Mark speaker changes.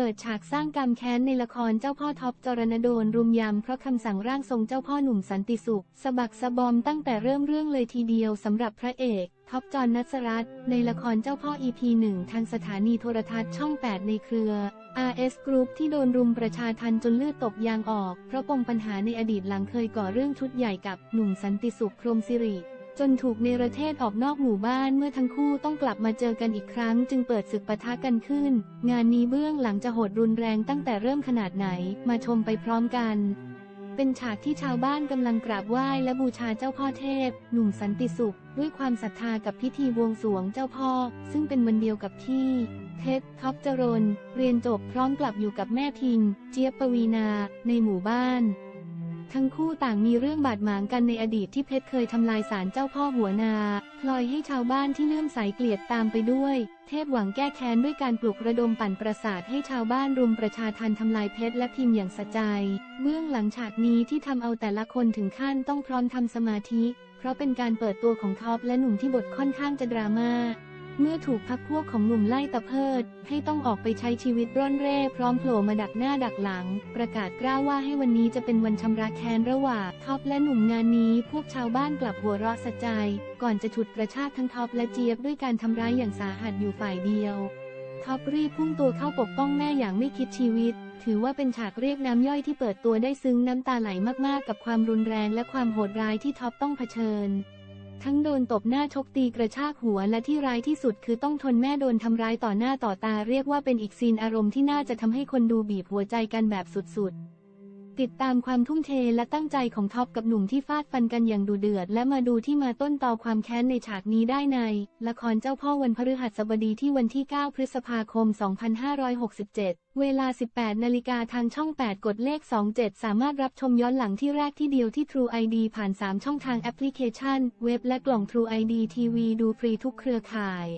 Speaker 1: เปิดฉากสร้างกรรมแค้นในละครเจ้าพ่อท็อปจรณโดนรุมยำเพราะคำสั่งร่างทรงเจ้าพ่อหนุ่มสันติสุขสะบักสะบอมตั้งแต่เริ่มเรื่องเลยทีเดียวสำหรับพระเอกท็อปจอห์นนัสรัตน์ในละครเจ้าพ่อ EP 1 ทางสถานีโทรทัศน์ช่อง 8 ในเครือ RS Group ที่โดนรุมประชาทันจนเลือดตกยางออก เพราะปมปัญหาในอดีตหลังเคยก่อเรื่องชุดใหญ่กับหนุ่มสันติสุขพรมสิริ จนถูกเนรเทศออกนอกหมู่บ้านเมื่อทั้งคู่ต้องกลับมาเจอกันอีกครั้ง จึงเปิดศึกปะทะกันขึ้น งานนี้เบื้องหลังจะโหดรุนแรงตั้งแต่เริ่มขนาดไหน มาชมไปพร้อมกัน เป็นฉากที่ชาวบ้านกำลังกราบไหว้และบูชาเจ้าพ่อเทพ หนุ่มสันติสุข ด้วยความศรัทธากับพิธีบวงสรวงเจ้าพ่อ ซึ่งเป็นวันเดียวกับที่เพชรท็อปจรนเรียนจบพร้อมกลับอยู่กับแม่พิง เจี๊ยบปวีนา ในหมู่บ้าน ทั้งคู่ต่างมีเรื่องบาดหมางกันในอดีตที่เพชรเคยทำลายศาลเจ้าพ่อหัวนา พลอยให้ชาวบ้านที่เลื่อมใสเกลียดตามไปด้วย เทพหวังแก้แค้นด้วยการปลุกระดมปั่นประสาทให้ชาวบ้านรุมประชาทันทำลายเพชรและพิมพ์อย่างสะใจ เบื้องหลังฉากนี้ที่ทำเอาแต่ละคนถึงขั้นต้องพร้อมทำสมาธิ เพราะเป็นการเปิดตัวของท็อปและหนุ่มที่บทค่อนข้างจะดราม่า เมื่อถูกพักพวกของหนุ่มไล่ตะเพิด ให้ต้องออกไปใช้ชีวิตร่อนเร่พร้อมโผล่มาดักหน้าดักหลัง ประกาศกล้าวว่าให้วันนี้จะเป็นวันชำระแค้นระหว่างท็อปและหนุ่มงานนี้ พวกชาวบ้านกลับหัวเราะสะใจ ก่อนจะฉุดกระชากทั้งท็อปและเจี๊ยบด้วยการทำร้ายอย่างสาหัสอยู่ฝ่ายเดียวท็อปรีบพุ่งตัวเข้าปกป้องแม่อย่างไม่คิดชีวิต ถือว่าเป็นฉากเรียกน้ำย่อยที่เปิดตัวได้ซึ้งน้ำตาไหลมากๆ กับความรุนแรงและความโหดร้ายที่ท็อปต้องเผชิญ ทั้งโดนตบหน้าชกตีกระชากหัวและที่ร้ายที่สุดคือต้องทนแม่โดนทำร้ายต่อหน้าต่อตาเรียกว่าเป็นอีกซีนอารมณ์ที่น่าจะทำให้คนดูบีบหัวใจกันแบบสุดๆ ติดตามความทุ่มเทและตั้งใจของท็อปกับหนุ่มที่ฟาดฟันกันอย่างดุเดือด และมาดูที่มาต้นตอความแค้นในฉากนี้ได้ใน ละครเจ้าพ่อวันพฤหัสบดีที่วันที่ 9 พฤษภาคม 2567 เวลา 18 นาฬิกาทางช่อง 8 กดเลข 27 สามารถรับชมย้อนหลังที่แรกที่เดียวที่ True ID ผ่าน 3 ช่องทางแอปพลิเคชัน เว็บและกล่อง True ID TV ดูฟรีทุกเครือข่าย